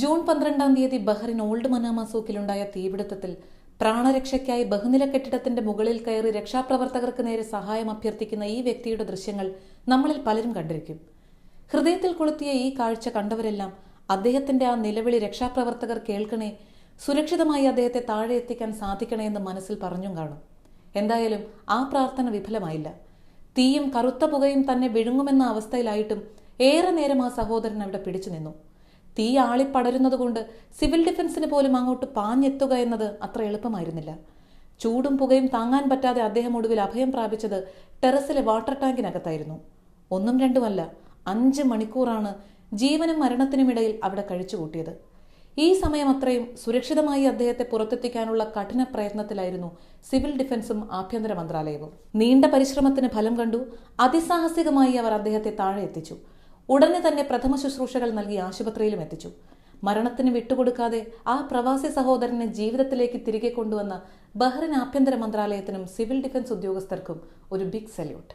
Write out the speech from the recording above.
June പന്ത്രണ്ടാം തീയതി Bahrain old Manama മനാമസൂക്കിലുണ്ടായ തീപിടുത്തത്തിൽ പ്രാണരക്ഷയ്ക്കായി ബഹുനില കെട്ടിടത്തിന്റെ മുകളിൽ കയറി രക്ഷാപ്രവർത്തകർക്ക് നേരെ സഹായം അഭ്യർത്ഥിക്കുന്ന ഈ വ്യക്തിയുടെ ദൃശ്യങ്ങൾ നമ്മളിൽ പലരും കണ്ടിരിക്കും. ഹൃദയത്തിൽ കൊളുത്തിയ ഈ കാഴ്ച കണ്ടവരെല്ലാം അദ്ദേഹത്തിന്റെ ആ നിലവിളി രക്ഷാപ്രവർത്തകർ കേൾക്കണേ സുരക്ഷിതമായി അദ്ദേഹത്തെ താഴെ എത്തിക്കാൻ സാധിക്കണേ എന്ന് മനസ്സിൽ പറഞ്ഞും കാണും. എന്തായാലും ആ പ്രാർത്ഥന വിഫലമായില്ല. തീയും കറുത്ത പുകയും തന്നെ വിഴുങ്ങുമെന്ന അവസ്ഥയിലായിട്ടും ഏറെ നേരം ആ സഹോദരൻ അവിടെ പിടിച്ചു നിന്നു. തീ ആളിപ്പടരുന്നതുകൊണ്ട് സിവിൽ ഡിഫൻസിന് പോലും അങ്ങോട്ട് പാഞ്ഞെത്തുക എന്നത് അത്ര എളുപ്പമായിരുന്നില്ല. ചൂടും പുകയും താങ്ങാൻ പറ്റാതെ അദ്ദേഹം ഒടുവിൽ അഭയം പ്രാപിച്ചത് ടെറസിലെ വാട്ടർ ടാങ്കിനകത്തായിരുന്നു. ഒന്നും രണ്ടുമല്ല അഞ്ച് മണിക്കൂറാണ് ജീവനും മരണത്തിനുമിടയിൽ അവിടെ കഴിച്ചുകൂട്ടിയത് ഈ സമയം അത്രയും സുരക്ഷിതമായി അദ്ദേഹത്തെ പുറത്തെത്തിക്കാനുള്ള കഠിന പ്രയത്നത്തിലായിരുന്നു സിവിൽ ഡിഫൻസും ആഭ്യന്തര മന്ത്രാലയവും. നീണ്ട പരിശ്രമത്തിന് ഫലം കണ്ടു അതിസാഹസികമായി അവർ അദ്ദേഹത്തെ താഴെ എത്തിച്ചു. ഉടനെ തന്നെ പ്രഥമ ശുശ്രൂഷകൾ നൽകി ആശുപത്രിയിലും എത്തിച്ചു. മരണത്തിന് വിട്ടുകൊടുക്കാതെ ആ പ്രവാസി സഹോദരനെ ജീവിതത്തിലേക്ക് തിരികെ കൊണ്ടുവന്ന ബഹ്റിൻ ആഭ്യന്തര മന്ത്രാലയത്തിനും സിവിൽ ഡിഫൻസ് ഉദ്യോഗസ്ഥർക്കും ഒരു ബിഗ് സല്യൂട്ട്.